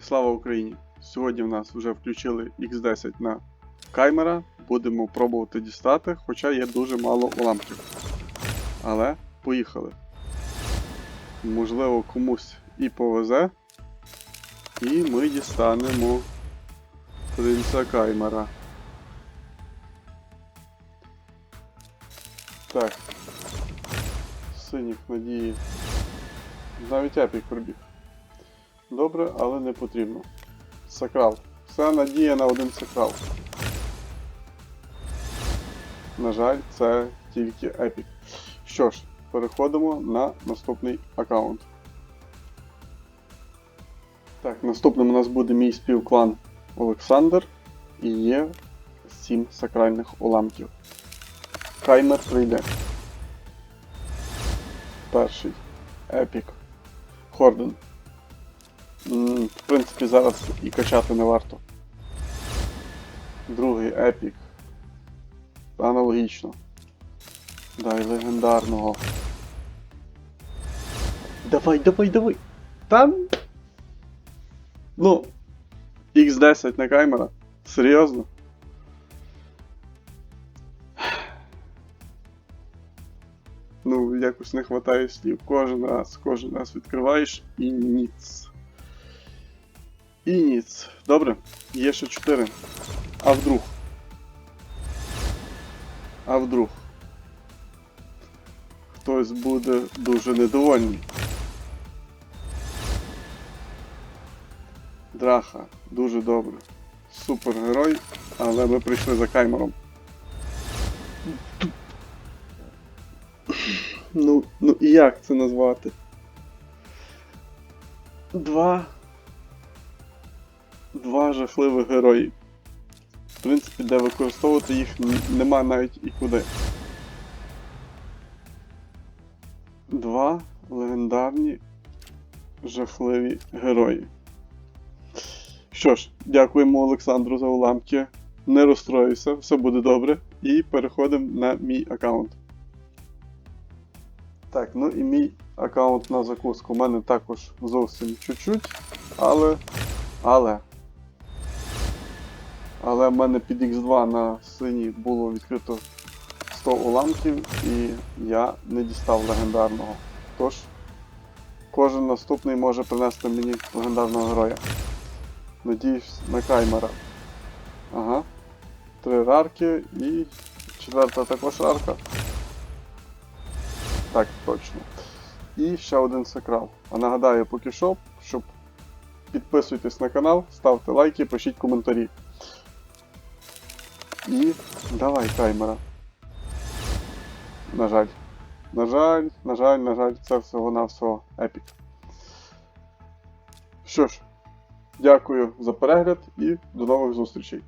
Слава Україні! Сьогодні в нас вже включили X10 на каймера. Будемо пробувати дістати, хоча є дуже мало уламків. Але поїхали. Можливо, комусь і повезе. І ми дістанемо принца каймера. Так. Синіх надії. Навіть епік пробіг. Добре, але не потрібно. Сакрал. Вся надія на один сакрал. На жаль, це тільки епік. Що ж, переходимо на наступний аккаунт. Так, наступним у нас буде мій співклан Олександр і є 7 сакральних уламків. Каймер прийде. Перший. Епік. Хорден. В принципі, зараз і качати не варто. Другий епік. Аналогічно. Дай легендарного. Давай, давай, давай! Там. Ну. X10 на камера. Серйозно? Ну, якось не вистачає слів. Кожен раз, кожен раз відкриваєш і ніц. І ніц. Добре, є ще 4. А вдруг? А вдруг? Хтось буде дуже недовольний. Драха, дуже добре. Супергерой, але ми прийшли за каймером. Ну, ну і як це назвати? Два. Два жахливих герої. В принципі, де використовувати їх нема навіть і куди. Два легендарні жахливі герої. Що ж, дякуємо Олександру за уламки. Не розстроюйся, все буде добре. І переходимо на мій аккаунт. Так, ну і мій аккаунт на закуску. У мене також зовсім чуть-чуть, але. Але. Але в мене під X2 на синій було відкрито 100 уламків і я не дістав легендарного. Тож, кожен наступний може принести мені легендарного героя. Надіюсь на каймера. Ага. Три рарки і четверта також рарка. Так, точно. І ще один сакрал. А нагадаю, поки що, щоб підписуйтесь на канал, ставте лайки, пишіть коментарі. І давай таймера. На жаль. На жаль, на жаль, на жаль, це всього-навсього епік. Що ж, дякую за перегляд і до нових зустрічей.